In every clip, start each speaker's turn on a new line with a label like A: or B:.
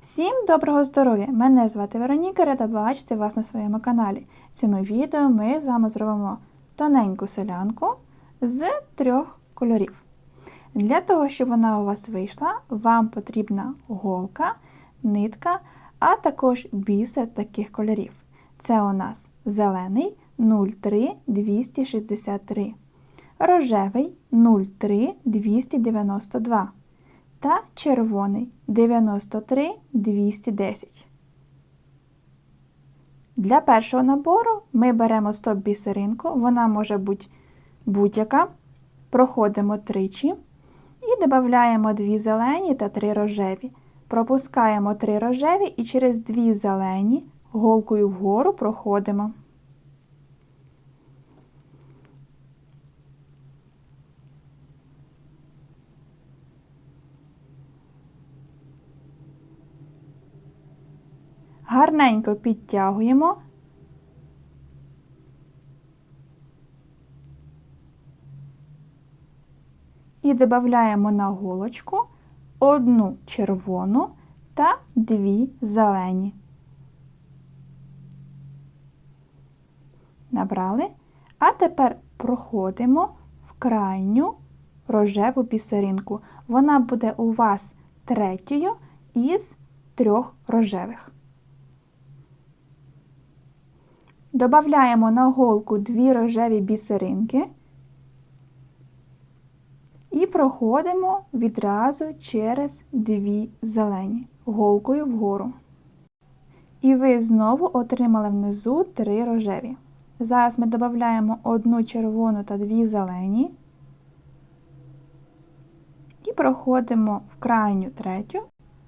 A: Всім доброго здоров'я! Мене звати Вероніка, рада бачити вас на своєму каналі. В цьому відео ми з вами зробимо тоненьку селянку з трьох кольорів. Для того, щоб вона у вас вийшла, вам потрібна голка, нитка, а також бісер таких кольорів. Це у нас зелений 03263, рожевий 03292 та червоний 93 210. Для першого набору ми беремо стоп-бісеринку, вона може бути будь-яка. Проходимо тричі і додаємо дві зелені та три рожеві. Пропускаємо три рожеві і через дві зелені голкою вгору проходимо. Гарненько підтягуємо. І додаємо на голочку одну червону та дві зелені. Набрали. А тепер проходимо в крайню рожеву бісеринку. Вона буде у вас третьою із трьох рожевих. Добавляємо на голку дві рожеві бісеринки і проходимо відразу через дві зелені голкою вгору. І ви знову отримали внизу три рожеві. Зараз ми додаємо одну червону та дві зелені. І проходимо в крайню третю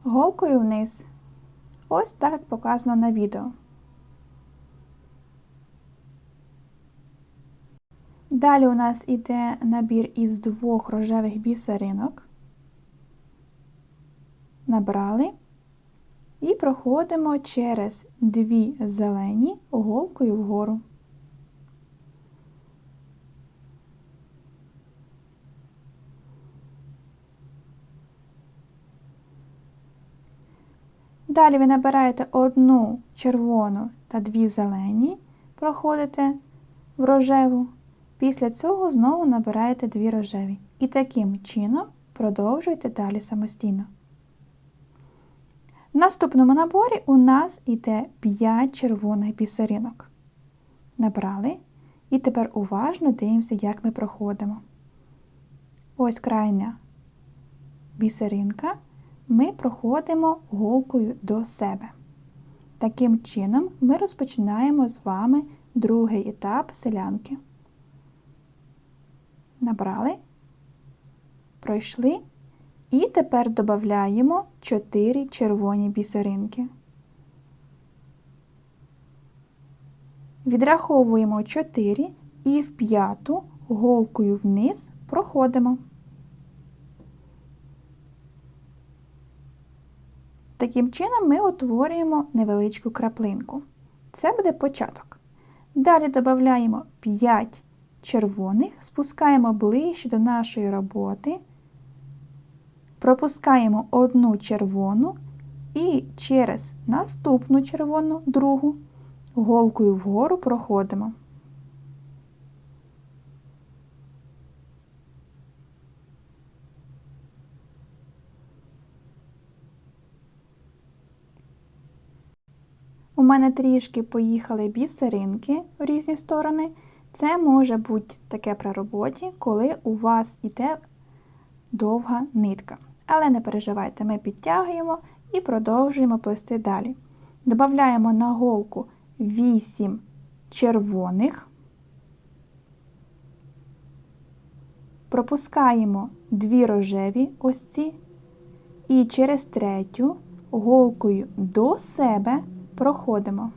A: голкою вниз. Ось так показано на відео. Далі у нас йде набір із двох рожевих бісеринок. Набрали і проходимо через дві зелені голкою вгору. Далі ви набираєте одну червону та дві зелені, проходите в рожеву. Після цього знову набираєте дві рожеві. І таким чином продовжуйте далі самостійно. В наступному наборі у нас йде 5 червоних бісеринок. Набрали. І тепер уважно дивимося, як ми проходимо. Ось крайня бісеринка. Ми проходимо голкою до себе. Таким чином, ми розпочинаємо з вами другий етап селянки набрали, пройшли. І тепер додаємо 4 червоні бісеринки. Відраховуємо 4 і в п'яту голкою вниз проходимо. Таким чином ми утворюємо невеличку краплинку. Це буде початок. Далі додаємо 5 червоних, спускаємо ближче до нашої роботи, пропускаємо одну червону і через наступну червону другу голкою вгору проходимо. У мене трішки поїхали бісеринки в різні сторони. Це може бути таке при роботі, коли у вас йде довга нитка. Але не переживайте, ми підтягуємо і продовжуємо плести далі. Додаємо на голку 8 червоних, пропускаємо 2 рожеві ось ці, і через третю голкою до себе проходимо.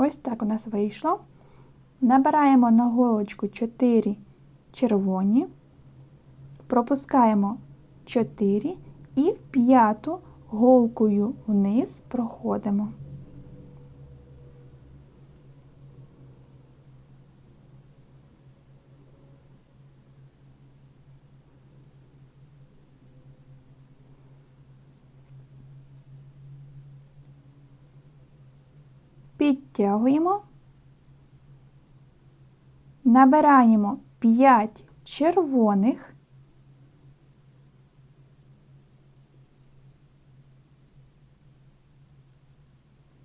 A: Ось так у нас вийшло. Набираємо на голочку 4 червоні, пропускаємо 4 і в п'яту голкою вниз проходимо. Підтягуємо, набираємо 5 червоних.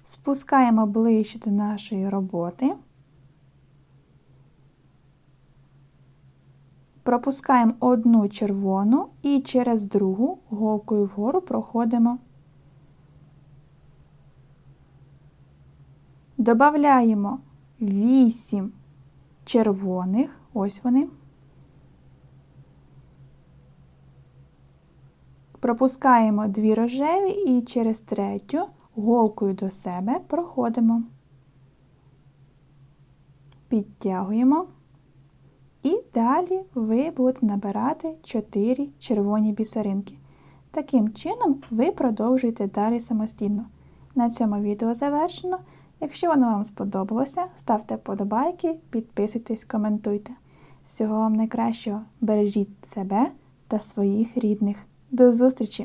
A: Спускаємо ближче до нашої роботи. Пропускаємо одну червону і через другу голкою вгору проходимо. Добавляємо 8 червоних, ось вони. Пропускаємо дві рожеві і через третю голкою до себе проходимо. Підтягуємо. І далі ви будете набирати 4 червоні бісеринки. Таким чином ви продовжуєте далі самостійно. На цьому відео завершено. Якщо воно вам сподобалося, ставте вподобайки, підписуйтесь, коментуйте. Всього вам найкращого! Бережіть себе та своїх рідних. До зустрічі!